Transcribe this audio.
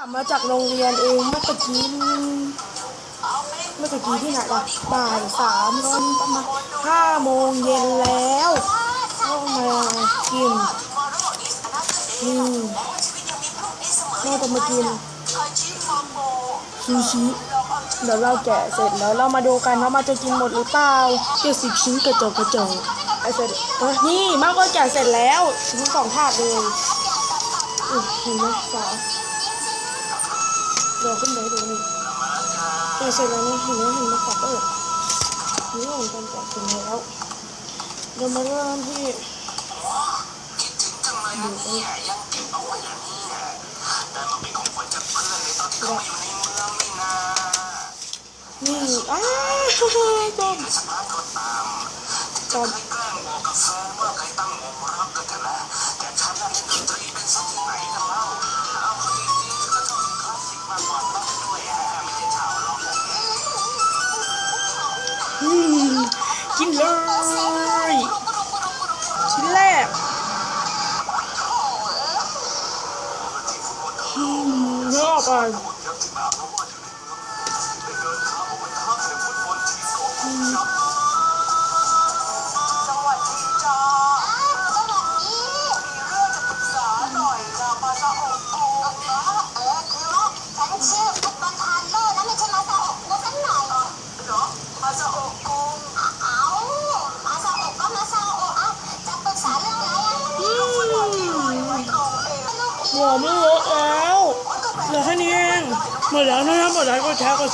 กลับมาจากโรงเรียนเองเมื่อตะกี้เมื่อตะกี้ที่ไหนล่ะบ่ายสามตอนประมาณห้าโมงเย็นแล้วก็มากินอืมน่าจะมากินซูชิเดี๋ยวเราแกะเสร็จแล้วเรามาดูกันว่ามันจะกินหมดหรือเปล่าเจ็ดสิบชิ้นกระจกกระจกไอ้เสร็จเอ้ยนี่มากก็แกะเสร็จแล้วชิ้นสองถาดเลยอุ๊ยเห็นไหมสาว เดี๋ยวขึ้นไปดูนี่แกะเสร็จแล้วนะเห็นไหมเห็นไหมขอเปิดนี่ของการแกะเสร็จแล้วเรามาเริ่มที่ดูเองนี่อ้าวจมจม กก่อนอืมส วัสดีจ้าสวัสดี